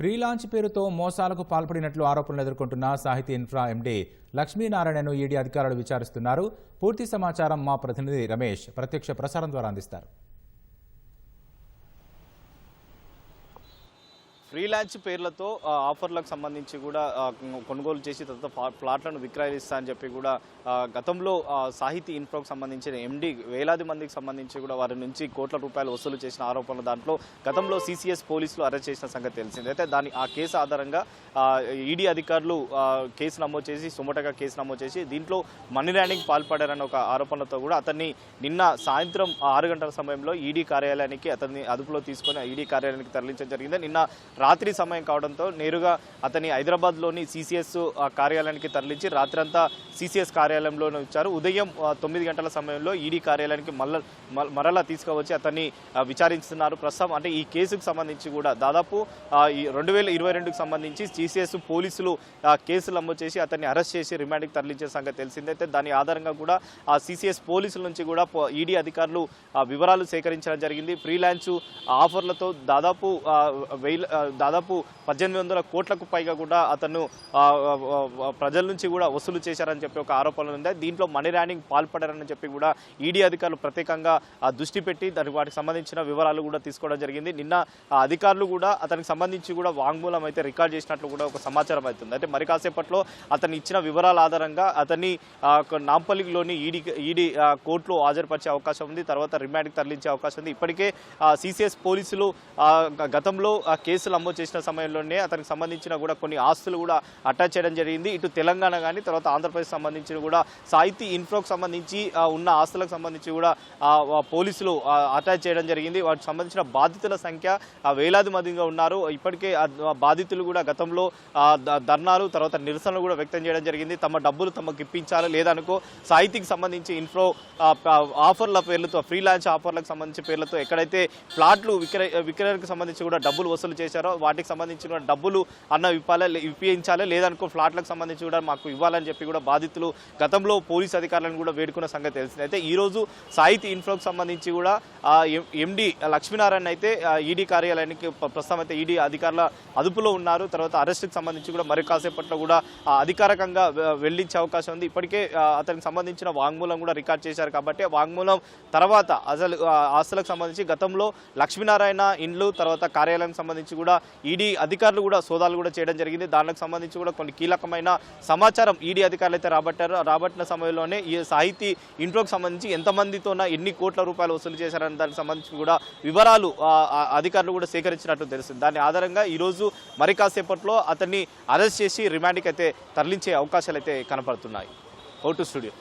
Pre launch పేరుతో మోసాలకు పాల్పడినట్లు ఆరోపణలు ఎదుర్కొంటున్న సాహితీ ఇన్ఫ్రా ఎండీ లక్ష్మీనారాయణను ఈడీ అధికారులు విచారిస్తున్నారు. పూర్తి సమాచారం మా ప్రతినిధి రమేష్ ప్రత్యక్ష ప్రసారం ద్వారా అందిస్తారు. ఫ్రీలాన్స్ పేర్లతో ఆఫర్లకు సంబంధించి కూడా కొనుగోలు చేసి తర్వాత ప్లాట్లను విక్రయిస్తా అని చెప్పి కూడా గతంలో సాహితీ ఇన్ఫ్రాకు సంబంధించిన ఎండి వేలాది మందికి సంబంధించి కూడా వారి నుంచి కోట్ల రూపాయలు వసూలు చేసిన ఆరోపణలు దాంట్లో గతంలో సీసీఎస్ పోలీసులు అరెస్ట్ చేసిన సంగతి తెలిసింది. అయితే దాని ఆ కేసు ఆధారంగా ఈడీ అధికారులు కేసు నమోదు చేసి సుమటగా కేసు నమోదు చేసి దీంట్లో మనీ ల్యాండింగ్ పాల్పడారన్న ఒక ఆరోపణలతో కూడా అతన్ని నిన్న సాయంత్రం ఆరు గంటల సమయంలో ఈడీ కార్యాలయానికి అతన్ని అదుపులో తీసుకొని ఈడీ కార్యాలయానికి తరలించడం జరిగింది. నిన్న రాత్రి సమయం కావడంతో నేరుగా అతని హైదరాబాద్లోని సిసిఎస్ కార్యాలయానికి తరలించి రాత్రంతా సిసిఎస్ కార్యాలయంలోనే ఉంచారు. ఉదయం తొమ్మిది గంటల సమయంలో ఈడీ కార్యాలయానికి మళ్ళ మరలా తీసుకువచ్చి అతన్ని విచారిస్తున్నారు. ప్రస్తుతం అంటే ఈ కేసుకు సంబంధించి కూడా దాదాపు ఈ రెండు వేల ఇరవై రెండుకు సంబంధించి సిసిఎస్ పోలీసులు కేసులు నమోదు చేసి అతన్ని అరెస్ట్ చేసి రిమాండ్కి తరలించే సంగతి తెలిసిందైతే దాని ఆధారంగా కూడా ఆ సిసిఎస్ పోలీసుల నుంచి కూడా పో- ఈడీ అధికారులు వివరాలు సేకరించడం జరిగింది. ఫ్రీలాన్స్ ఆఫర్లతో దాదాపు వెయ్యి దాదాపు పద్దెనిమిది వందల కోట్లకు పైగా కూడా అతను ప్రజల నుంచి కూడా వసూలు చేశారని చెప్పి ఒక ఆరోపణలు ఉన్నాయి. దీంట్లో మనీ ర్యానింగ్ పాల్పడారని చెప్పి కూడా ఈడీ అధికారులు ప్రత్యేకంగా దృష్టి పెట్టి దానికి వాటికి సంబంధించిన వివరాలు కూడా తీసుకోవడం జరిగింది. నిన్న అధికారులు కూడా అతనికి సంబంధించి కూడా వాంగ్మూలం అయితే రికార్డ్ చేసినట్లు కూడా ఒక సమాచారం అవుతుంది. అంటే మరి కాసేపట్లో అతను ఇచ్చిన వివరాల ఆధారంగా అతన్ని నాంపల్లికిలోని నాంపల్లిలోని ఈడీ ఈడీ కోర్టులో హాజరుపరిచే అవకాశం ఉంది. తర్వాత రిమాండ్కి తరలించే అవకాశం ఉంది. ఇప్పటికే సిసిఎస్ పోలీసులు గతంలో ఆ కేసులు నమోదు చేసిన సమయంలోనే అతనికి సంబంధించిన కూడా కొన్ని ఆస్తులు కూడా అటాచ్ చేయడం జరిగింది. ఇటు తెలంగాణ కానీ తర్వాత ఆంధ్రప్రదేశ్ సంబంధించిన కూడా సాహితీ ఇన్ఫ్రోకి సంబంధించి ఉన్న ఆస్తులకు సంబంధించి కూడా పోలీసులు అటాచ్ చేయడం జరిగింది. వాటికి సంబంధించిన బాధితుల సంఖ్య వేలాది మందిగా ఉన్నారు. ఇప్పటికే బాధితులు కూడా గతంలో ధర్నాలు తర్వాత నిరసనలు కూడా వ్యక్తం చేయడం జరిగింది. తమ డబ్బులు తమకు ఇప్పించాలి లేదనుకో సాహితీకి సంబంధించి ఇన్ఫ్లో ఆఫర్ల పేర్లతో ఫ్రీలాన్స్ ఆఫర్లకు సంబంధించి పేర్లతో ఎక్కడైతే ప్లాట్లు విక్రయ విక్రయానికి సంబంధించి కూడా డబ్బులు వసూలు చేశారో వాటికి సంబంధించిన డబ్బులు అన్న ఇవ్వాలి లే- ఇప్పించాలి లేదనుకో ఫ్లాట్లకు సంబంధించి కూడా మాకు ఇవ్వాలని చెప్పి కూడా బాధితులు గతంలో పోలీస్ అధికారులను కూడా వేడుకున్న సంగతి తెలిసింది. అయితే ఈ రోజు సాహితీ ఇన్ఫ్లోకి సంబంధించి కూడా ఎండి లక్ష్మీనారాయణ అయితే ఈడీ కార్యాలయానికి ప్రస్తుతం అయితే ఈడీ అధికారుల అదుపులో ఉన్నారు. తర్వాత అరెస్ట్కి సంబంధించి కూడా మరి కాసేపట్లో కూడా అధికారికంగా వెళ్ళించే వెళ్ళించే అవకాశం ఉంది. ఇప్పటికే అతనికి సంబంధించిన వాంగ్మూలం కూడా రికార్డ్ చేశారు కాబట్టి వాంగ్మూలం తర్వాత అసలు ఆస్తులకు సంబంధించి గతంలో లక్ష్మీనారాయణ ఇండ్లు తర్వాత కార్యాలయానికి సంబంధించి కూడా ఈడీ అధికారులు కూడా సోదాలు కూడా చేయడం జరిగింది. దానికి సంబంధించి కూడా కొన్ని కీలకమైన సమాచారం ఈడీ అధికారులు అయితే రాబట్టారు. రాబట్టిన సమయంలోనే ఈ సాహితీ ఇంట్లోకి సంబంధించి ఎంతమందితోన ఎన్ని కోట్ల రూపాయలు వసూలు చేశారని దానికి సంబంధించి కూడా వివరాలు అధికారులు కూడా సేకరించినట్లు తెలుస్తుంది. దాని ఆధారంగా ఈరోజు మరి కాసేపట్లో అతన్ని అరెస్ట్ చేసి రిమాండ్కి అయితే తరలించే అవకాశాలు అయితే కనపడుతున్నాయి ఓటు స్టూడియో.